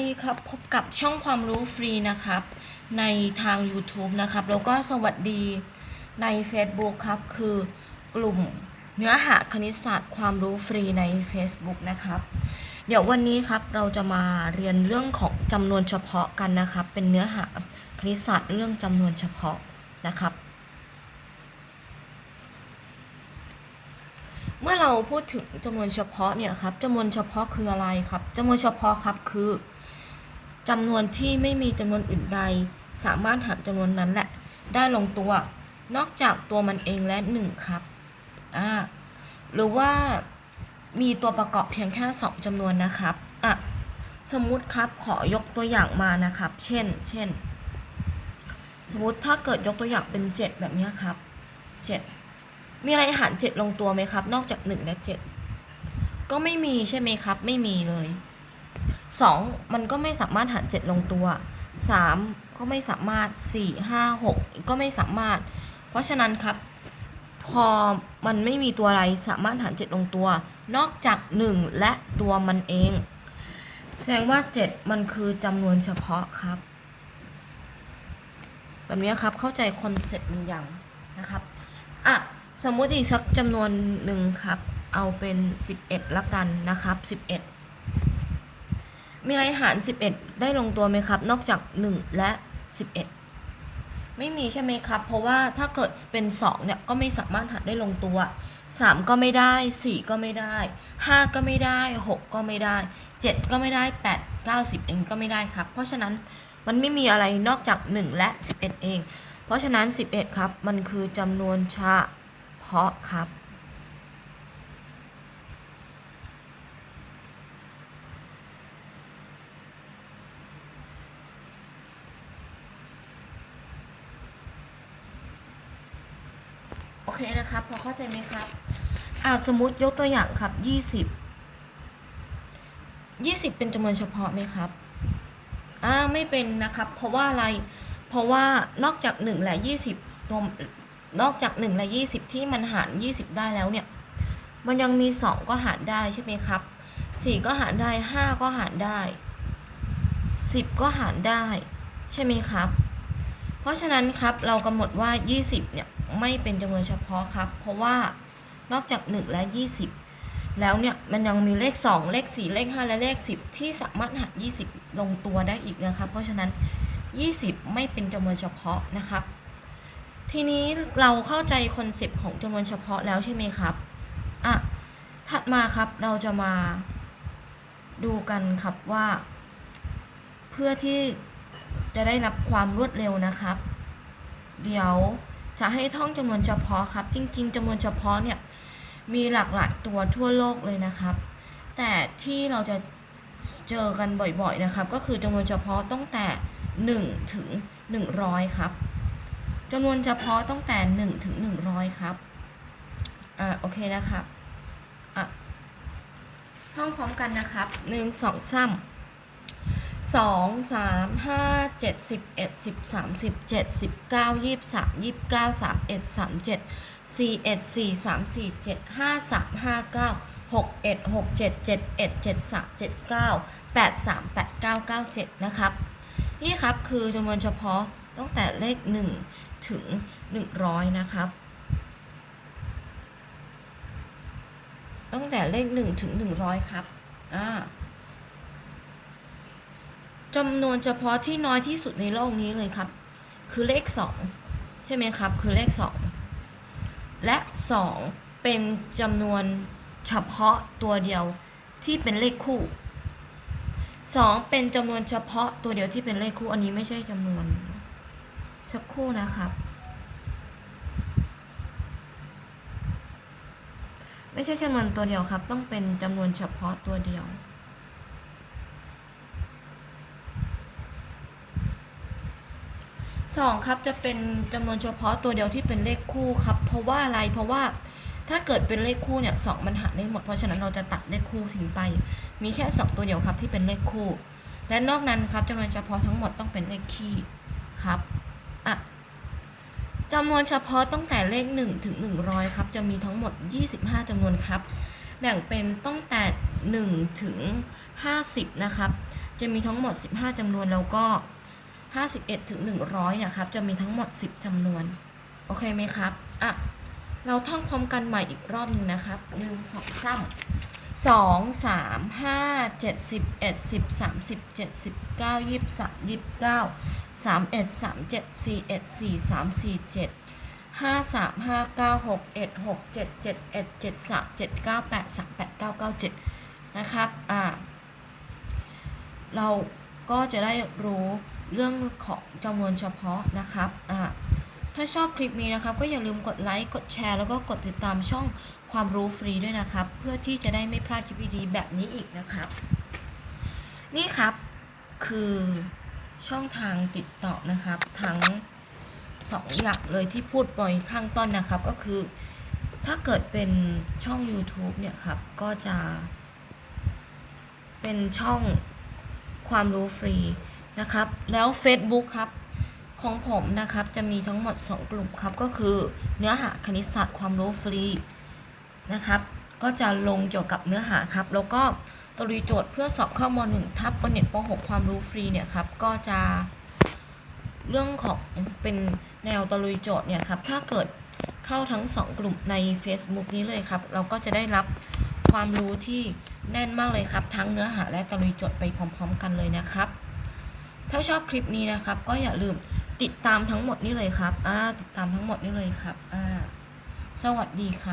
ดีครับ พบกับช่องความรู้ฟรีนะครับ ในทาง YouTube นะครับ แล้วก็สวัสดีใน Facebook ครับ คือกลุ่มเนื้อหาคณิตศาสตร์ความรู้ฟรีใน Facebook นะครับ เดี๋ยววันนี้ครับเราจะมาเรียนเรื่องของจำนวนเฉพาะกันนะครับ เป็นเนื้อหาคณิตศาสตร์เรื่องจำนวนเฉพาะนะครับเมื่อเราพูดถึงจำนวนเฉพาะเนี่ยครับจำนวนเฉพาะคืออะไรครับจำนวนเฉพาะครับคือ จำนวนที่ไม่มีจำนวนอื่นใด สามารถหารจำนวนนั้นแหละ ได้ลงตัว นอกจากตัวมันเองและหนึ่งครับอ่าหรือว่ามีตัวประกอบเพียงแค่สองจำนวนนะครับอะสมมุติครับขอยกตัวอย่างมานะครับ เช่น เช่น สมมติถ้าเกิดยกตัวอย่างเป็น 7 แบบนี้ครับ 7 มีอะไรหารเจ็ดลงตัวไหมครับ นอกจากหนึ่งและเจ็ดก็ไม่มีใช่ไหมครับ ไม่มีเลย สองมันก็ไม่สามารถหารเจ็ดลงตัวสามก็ไม่สามารถสี่ห้าหกก็ไม่สามารถ เพราะฉะนั้นครับ พอมันไม่มีตัวอะไรสามารถหารเจ็ดลงตัว นอกจากหนึ่งและตัวมันเอง แสดงว่าเจ็ดมันคือจำนวนเฉพาะครับ แบบนี้ครับเข้าใจคอนเซ็ปต์มันยังนะครับอะสมมติอีกสักจำนวนหนึ่งครับ เอาเป็น 11 ละกันนะครับ 11 มีอะไรหาร 11 ได้ลงตัวไหมครับ นอกจาก 1 และ 11 ไม่มีใช่ไหมครับ เพราะว่าถ้าเกิดเป็น 2 เนี่ย ก็ไม่สามารถหารได้ลงตัว 3 ก็ไม่ได้ 4 ก็ไม่ได้ 5 ก็ไม่ได้ 6 ก็ไม่ได้ 7 ก็ไม่ได้ 8 9 10 เองก็ไม่ได้ครับ เพราะฉะนั้นมันไม่มีอะไรนอกจาก 1 และ 11 เอง เพราะฉะนั้น 11 ครับ มันคือจำนวนเฉพาะครับ เคนะครับ พอเข้าใจไหมครับอ่าสมมติยกตัวอย่างครับ20 20เป็นจำนวนเฉพาะไหมครับอ่าไม่เป็นนะครับ เพราะว่าอะไร เพราะว่านอกจาก1และ20ตัวนอกจาก1และ20ที่มันหาร20ได้แล้วเนี่ย มันยังมี2ก็หารได้ใช่ไหมครับ4ก็หารได้5ก็หารได้10ก็หารได้ ใช่ไหมครับ เพราะฉะนั้นครับเรากำหนดว่า20เนี่ย ไม่เป็นจำนวนเฉพาะครับ เพราะว่านอกจาก 1 และ 20 แล้วเนี่ย มันยังมีเลข 2 เลข 4 เลข 5 และเลข 10 ที่สามารถหาร20 ลงตัวได้อีกนะครับ เพราะฉะนั้น 20 ไม่เป็นจำนวนเฉพาะนะครับ ทีนี้เราเข้าใจคอนเซปต์ของจำนวนเฉพาะแล้วใช่ไหมครับอะถัดมาครับเราจะมาดูกันครับว่า เพื่อที่จะได้รับความรวดเร็วนะครับ เดี๋ยว จะให้ท่องจำนวนเฉพาะครับ จริง ๆจำนวนเฉพาะเนี่ยมีหลากหลายตัวทั่วโลกเลยนะครับ แต่ที่เราจะเจอกันบ่อยๆนะครับ ก็คือจำนวนเฉพาะตั้งแต่ 1 ถึง 100 ครับจำนวนเฉพาะตั้งแต่ 1 ถึง 100 ครับอ่าโอเคนะครับอะท่องพร้อมกันนะครับ 1 2 3 สองสามห้าเจ็ดสิบเอ็ดสิบสามสิบเจ็ดสิบเก้ายี่สามยี่เก้าสามเอ็ดสามเจ็ดสี่เอ็ดสี่สามสี่เจ็ดห้าสามห้าเก้าหกเอ็ดหกเจ็ดเจ็ดเอ็ดเจ็ดสามเจ็ดเก้าแปดสามแปดเก้าเก้าเจ็ดนะครับ นี่ครับคือจำนวนเฉพาะตั้งแต่เลขหนึ่งถึงหนึ่งร้อยนะครับ ตั้งแต่เลขหนึ่งถึงหนึ่งร้อยครับ อ่า จำนวนเฉพาะที่น้อยที่สุดในโลกนี้เลยครับ คือเลข 2 ใช่ไหมครับ คือเลข 2 และ 2 เป็นจำนวนเฉพาะตัวเดียวที่เป็นเลขคู่ 2 เป็นจำนวนเฉพาะตัวเดียวที่เป็นเลขคู่อันนี้ไม่ใช่จำนวนสักคู่นะครับ ไม่ใช่จำนวนตัวเดียวครับ ต้องเป็นจำนวนเฉพาะตัวเดียว สองครับจะเป็นจำนวนเฉพาะตัวเดียวที่เป็นเลขคู่ครับ เพราะว่าอะไรเพราะว่าถ้าเกิดเป็นเลขคู่เนี่ยสองมันหารได้หมด เพราะฉะนั้นเราจะตัดเลขคู่ทิ้งไป มีแค่สองตัวเดียวครับที่เป็นเลขคู่ และนอกนั้นครับจำนวนเฉพาะทั้งหมดต้องเป็นเลขคี่ครับอะจำนวนเฉพาะตั้งแต่เลข 1 ถึง 100 ครับ จะมีทั้งหมด 25จำนวนครับ แบ่งเป็นตั้งแต่ 1 ถึง 50 นะครับ จะมีทั้งหมด 15จำนวนแล้วก็ 51 ถึง 100 นะครับ จะมีทั้งหมด 10จำนวน โอเคไหมครับ อะ เราท่องพร้อมกันใหม่อีกรอบหนึ่งนะครับหนึ่งสองสามสองสามห้าเจ็ดสิบเอ็ดสิบสามสิบเจ็ดสิบเก้ายี่สิบสามยี่สิบเก้าสามเอ็ดสามเจ็ดสี่เอ็ดสี่สามสี่เจ็ดห้าสามห้าเก้าหกเอ็ดหกเจ็ดเจ็ดเอ็ดเจ็ดสามเจ็ดเก้าแปดสามแปดเก้าเก้าเจ็ดนะครับ อ่า เราก็จะได้รู้ เรื่องของจำนวนเฉพาะนะครับอ่าถ้าชอบคลิปนี้นะครับ ก็อย่าลืมกดไลค์ กดแชร์ แล้วก็กดติดตามช่องความรู้ฟรีด้วยนะครับ เพื่อที่จะได้ไม่พลาดคลิปดีๆแบบนี้อีกนะครับ นี่ครับคือช่องทางติดต่อนะครับ ทั้งสองอย่างเลยที่พูดไปข้างต้นนะครับ ก็คือถ้าเกิดเป็นช่อง YouTube เนี่ยครับ ก็จะ เป็นช่องความรู้ฟรี นะครับ แล้ว Facebook ครับของผมนะครับจะมีทั้งหมด 2 กลุ่มครับก็คือเนื้อหาคณิตศาสตร์ความรู้ฟรีนะครับ ก็จะลงเกี่ยวกับเนื้อหาครับ แล้วก็ตรีโจทย์เพื่อสอบเข้าม .1 ทับปเน็ตป .6 ความรู้ฟรีเนี่ยครับก็จะเรื่องของเป็นแนวตรีโจทย์เนี่ยครับถ้าเกิดเข้าทั้ง 2 กลุ่มใน Facebook นี้เลยครับ เราก็จะได้รับความรู้ที่แน่นมากเลยครับ ทั้งเนื้อหาและตรีโจทย์ไปพร้อม ๆ กันเลยนะครับ ถ้าชอบคลิปนี้นะครับ ก็อย่าลืมติดตามทั้งหมดนี้เลยครับอ่าติดตามทั้งหมดนี้เลยครับอ่าสวัสดีครับ